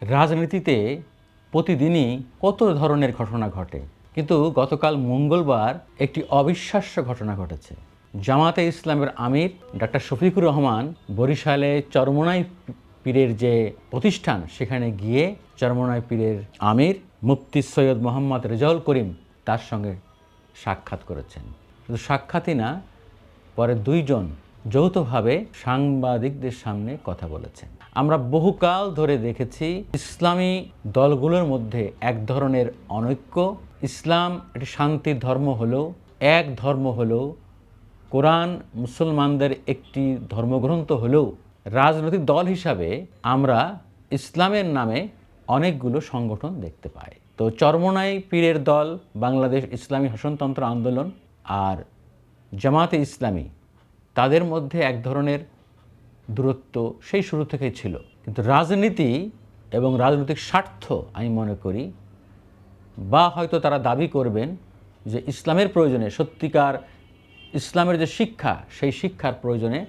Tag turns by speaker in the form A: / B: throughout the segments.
A: রাজনীতিতে প্রতিদিনই কত ধরনের ঘটনা ঘটে? কিন্তু গতকাল মঙ্গলবার একটি অবিশ্বাস্য ঘটনা ঘটেছে। জামাতে ইসলামের আমির ডাক্তার শফিকুর রহমান বরিশালে চরমনাই পীরের যে প্রতিষ্ঠান, সেখানে গিয়ে চরমনাই পীরের আমির মুফতি সৈয়দ মোহাম্মদ রেজাউল করিম তার সঙ্গে সাক্ষাৎ করেছেন। শুধু সাক্ষাৎই না, পরে দুইজন যৌথভাবে সাংবাদিকদের সামনে কথা বলেছেন। আমরা বহুকাল ধরে দেখেছি ইসলামী দলগুলোর মধ্যে এক ধরনের অনৈক্য। ইসলাম একটি শান্তির ধর্ম হলেও, এক ধর্ম হলেও, কোরআন মুসলমানদের একটি ধর্মগ্রন্থ হলেও, রাজনৈতিক দল হিসাবে আমরা ইসলামের নামে অনেকগুলো সংগঠন দেখতে পাই। তো চরমনাই পীরের দল, বাংলাদেশ ইসলামী শাসনতন্ত্র আন্দোলন আর জামাতে ইসলামী, তাদের মধ্যে এক ধরনের দূরত্ব সেই শুরু থেকেই ছিল। কিন্তু রাজনীতি এবং রাজনৈতিক স্বার্থ আমি মনে করি, বা হয়তো তারা দাবি করবেন যে ইসলামের প্রয়োজনে সত্যিকার ইসলামের যে শিক্ষা, সেই শিক্ষার প্রয়োজনে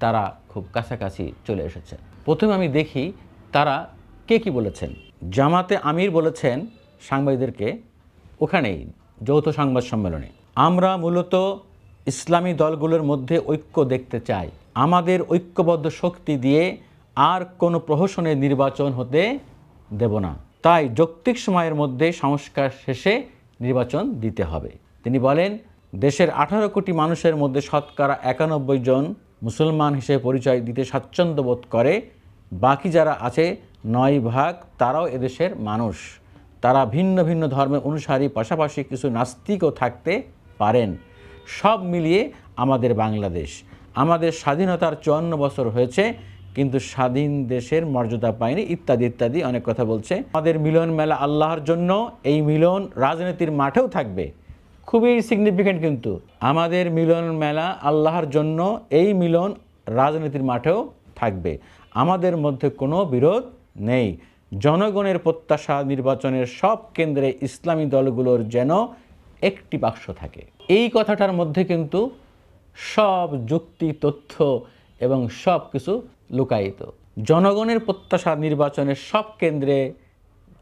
A: তারা খুব কাছাকাছি চলে এসেছে। প্রথমে আমি দেখি তারা কে কি বলেছেন। জামাতে আমির বলেছেন সাংবাদিকদেরকে, ওখানেই যৌথ সংবাদ সম্মেলনে আমরা মূলত ইসলামী দলগুলোর মধ্যে ঐক্য দেখতে চাই। আমাদের ঐক্যবদ্ধ শক্তি দিয়ে আর কোনো প্রহসনের নির্বাচন হতে দেব না। তাই যৌক্তিক সময়ের মধ্যে সংস্কার শেষে নির্বাচন দিতে হবে। তিনি বলেন, দেশের আঠারো কোটি মানুষের মধ্যে শতকরা একানব্বই জন মুসলমান হিসেবে পরিচয় দিতে স্বাচ্ছন্দ্য বোধ করে। বাকি যারা আছে, নয় ভাগ তারাও এদেশের মানুষ। তারা ভিন্ন ভিন্ন ধর্মের অনুসারী, পাশাপাশি কিছু নাস্তিকও থাকতে পারেন। সব মিলিয়ে আমাদের বাংলাদেশ। আমাদের স্বাধীনতার চুয়ান্ন বছর হয়েছে, কিন্তু স্বাধীন দেশের মর্যাদা পায়নি, ইত্যাদি ইত্যাদি অনেক কথা বলছে। আমাদের মিলন মেলা আল্লাহর জন্য, এই মিলন রাজনীতির মাঠেও থাকবে। খুবই সিগনিফিক্যান্ট কিন্তু। আমাদের মিলন মেলা আল্লাহর জন্য, এই মিলন রাজনীতির মাঠেও থাকবে। আমাদের মধ্যে কোনো বিরোধ নেই। জনগণের প্রত্যাশা নির্বাচনের সব কেন্দ্রে ইসলামী দলগুলোর যেন একটি বাক্স থাকে। এই কথাটার মধ্যে কিন্তু সব যুক্তি, তথ্য এবং সব কিছু লুকায়িত। জনগণের প্রত্যাশা নির্বাচনের সব কেন্দ্রে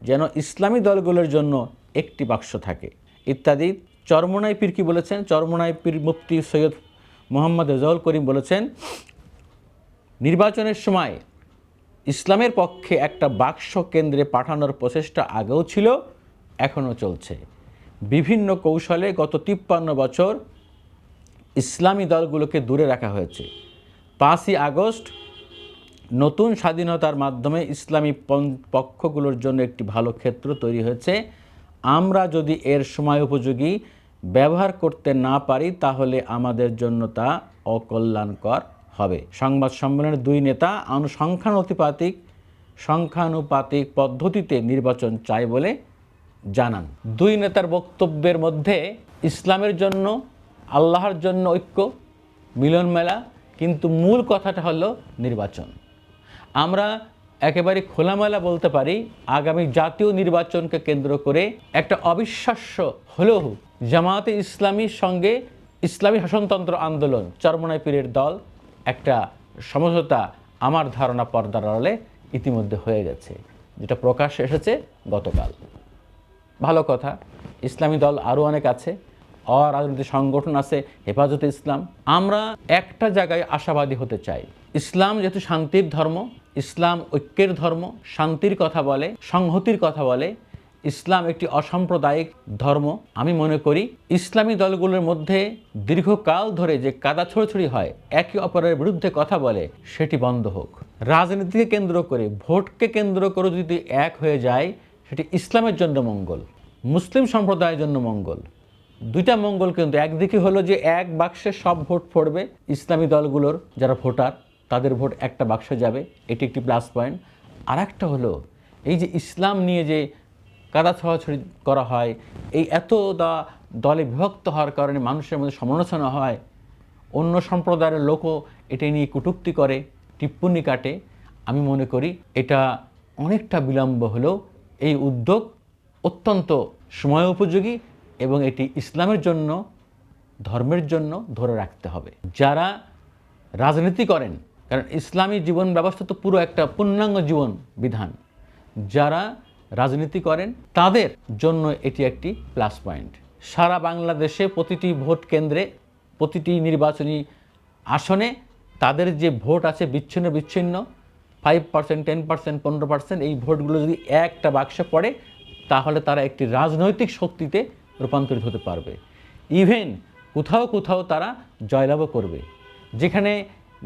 A: যেন ইসলামী দলগুলোর জন্য একটি বাক্স থাকে। ইত্যাদি। চরমোনাই পীর কি বলেছেন? চরমোনাই পীর মুফতি সৈয়দ মোহাম্মদ রেজাউল করিম বলেছেন, নির্বাচনের সময় ইসলামের পক্ষে একটা বাক্স কেন্দ্রে পাঠানোর প্রচেষ্টা আগেও ছিল, এখনও চলছে। বিভিন্ন কৌশলে গত তিপ্পান্ন বছর ইসলামী দলগুলোকে দূরে রাখা হয়েছে। পাঁচই আগস্ট নতুন স্বাধীনতার মাধ্যমে ইসলামী পক্ষগুলোর জন্য একটি ভালো ক্ষেত্র তৈরি হয়েছে। আমরা যদি এর সময় উপযোগী ব্যবহার করতে না পারি, তাহলে আমাদের জন্য তা অকল্যাণকর হবে। সংবাদ সম্মেলনের দুই নেতা অনুসংখ্যানুপাতিক সংখ্যানুপাতিক পদ্ধতিতে নির্বাচন চায় বলে জানান। দুই নেতার বক্তব্যের মধ্যে ইসলামের জন্য আল্লাহর জন্য ঐক্য, মিলন মেলা, কিন্তু মূল কথাটা হলো নির্বাচন। আমরা একেবারে খোলামেলা বলতে পারি, আগামী জাতীয় নির্বাচনকে কেন্দ্র করে একটা অবিশ্বাস্য হলেও জামায়াতে ইসলামীর সঙ্গে ইসলামী শাসনতন্ত্র আন্দোলন, চরমনাই পীরের দল, একটা সমঝোতা আমার ধারণা পর্দার আড়ালে ইতিমধ্যে হয়ে গেছে, যেটা প্রকাশ এসেছে গতকাল। ভালো কথা, ইসলামী দল আরও অনেক আছে অরাজনৈতিক সংগঠন আছে, হেফাজতে ইসলাম। আমরা একটা জায়গায় আশাবাদী হতে চাই। ইসলাম যেহেতু শান্তির ধর্ম, ইসলাম ঐক্যের ধর্ম, শান্তির কথা বলে, সংহতির কথা বলে, ইসলাম একটি অসাম্প্রদায়িক ধর্ম। আমি মনে করি, ইসলামী দলগুলোর মধ্যে দীর্ঘকাল ধরে যে কাদা ছড়ছড়ি হয়, একে অপরের বিরুদ্ধে কথা বলে, সেটি বন্ধ হোক। রাজনীতিকে কেন্দ্র করে, ভোটকে কেন্দ্র করে যদি এক হয়ে যায়, সেটি ইসলামের জন্য মঙ্গল, মুসলিম সম্প্রদায়ের জন্য মঙ্গল। দুইটা মঙ্গল কিন্তু একদিকে হলো যে এক বাক্সে সব ভোট পড়বে, ইসলামী দলগুলোর যারা ভোটার, তাদের ভোট একটা বাক্সে যাবে, এটি একটি প্লাস পয়েন্ট আর একটা হলো, এই যে ইসলাম নিয়ে যে কাদা ছড়াছড়ি করা হয়, এই এত দা দলে বিভক্ত হওয়ার কারণে মানুষের মধ্যে সমালোচনা হয়, অন্য সম্প্রদায়ের লোকও এটা নিয়ে কটূক্তি করে, টিপ্পনি কাটে। আমি মনে করি এটা অনেকটা বিলম্ব হলেও এই উদ্যোগ অত্যন্ত সময় উপযোগী এবং এটি ইসলামের জন্য, ধর্মের জন্য ধরে রাখতে হবে। যারা রাজনীতি করেন, কারণ ইসলামী জীবন ব্যবস্থা তো পুরো একটা পূর্ণাঙ্গ জীবন বিধান। যারা রাজনীতি করেন, তাদের জন্য এটি একটি প্লাস পয়েন্ট সারা বাংলাদেশে প্রতিটি ভোট কেন্দ্রে, প্রতিটি নির্বাচনী আসনে তাদের যে ভোট আছে বিচ্ছিন্ন বিচ্ছিন্ন ফাইভ পার্সেন্ট টেন পার্সেন্ট পনেরো পার্সেন্ট এই ভোটগুলো যদি একটা বাক্সে পড়ে, তাহলে তারা একটি রাজনৈতিক শক্তিতে রূপান্তরিত হতে পারবে। ইভেন কোথাও কোথাও তারা জয়লাভও করবে। যেখানে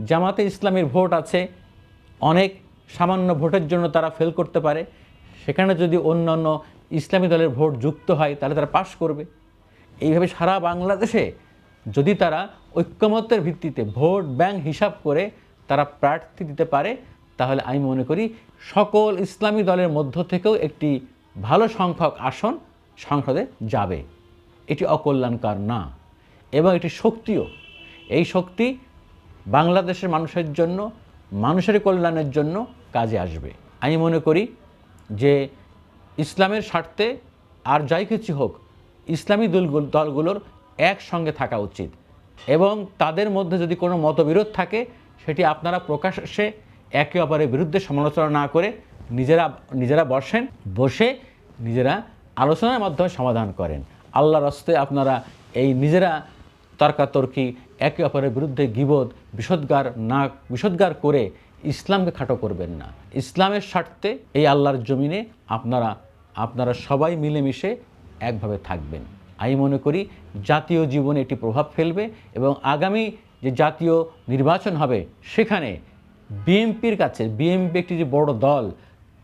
A: জামাতে ইসলামের ভোট আছে, অনেক সামান্য ভোটের জন্য তারা ফেল করতে পারে। সেখানে যদি অন্যান্য ইসলামী দলের ভোট যুক্ত হয়, তাহলে তারা পাশ করবে। এইভাবে সারা বাংলাদেশে যদি তারা ঐক্যমত্যের ভিত্তিতে ভোট ব্যাংক হিসাব করে তারা প্রার্থী দিতে পারে, তাহলে আমি মনে করি সকল ইসলামী দলের মধ্য থেকেও একটি ভালো সংখ্যক আসন সংসদে যাবে। এটি অকল্যাণকার না এবং এটি শক্তিও। এই শক্তি বাংলাদেশের মানুষের জন্য, মানুষের কল্যাণের জন্য কাজে আসবে। আমি মনে করি যে ইসলামের স্বার্থে আর যাই কিছু হোক, ইসলামী দলগুলো দলগুলোর একসঙ্গে থাকা উচিত এবং তাদের মধ্যে যদি কোনো মতবিরোধ থাকে, সেটি আপনারা প্রকাশ্যে একে অপরের বিরুদ্ধে সমালোচনা না করে নিজেরা নিজেরা বসেন, বসে নিজেরা আলোচনার মাধ্যমে সমাধান করেন। আল্লাহর হস্তে আপনারা এই নিজেরা তর্কাতর্কি, একে অপরের বিরুদ্ধে গিবোধ বিষদগার না, বিষদগার করে ইসলামকে খাটো করবেন না। ইসলামের স্বার্থে এই আল্লাহর জমিনে আপনারা আপনারা সবাই মিলেমিশে একভাবে থাকবেন। আমি মনে করি জাতীয় জীবনে এটি প্রভাব ফেলবে এবং আগামী যে জাতীয় নির্বাচন হবে, সেখানে বিএনপির কাছে বিএমপি একটি যে বড় দল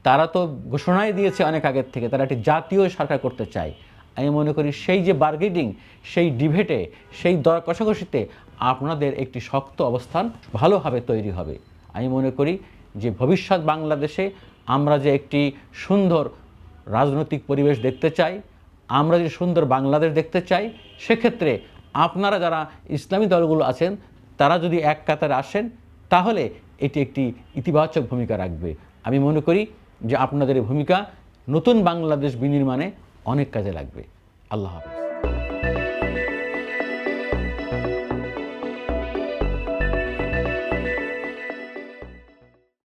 A: তারা তো ঘোষণাই দিয়েছে অনেক আগের থেকে, তারা একটি জাতীয় সরকার করতে চায়। আমি মনে করি সেই যে বার্গেনিং সেই ডিভেটে সেই দর কষাকষিতে আপনাদের একটি শক্ত অবস্থান ভালোভাবে তৈরি হবে। আমি মনে করি যে ভবিষ্যৎ বাংলাদেশে আমরা যে একটি সুন্দর রাজনৈতিক পরিবেশ দেখতে চাই, আমরা যে সুন্দর বাংলাদেশ দেখতে চাই, সেক্ষেত্রে আপনারা যারা ইসলামী দলগুলো আছেন, তারা যদি এক কাতারে আসেন, তাহলে এটি একটি ইতিবাচক ভূমিকা রাখবে। আমি মনে করি যে আপনাদের ভূমিকা নতুন বাংলাদেশ বিনির্মাণে অনেক কাজে লাগবে। আল্লাহ হাফেজ।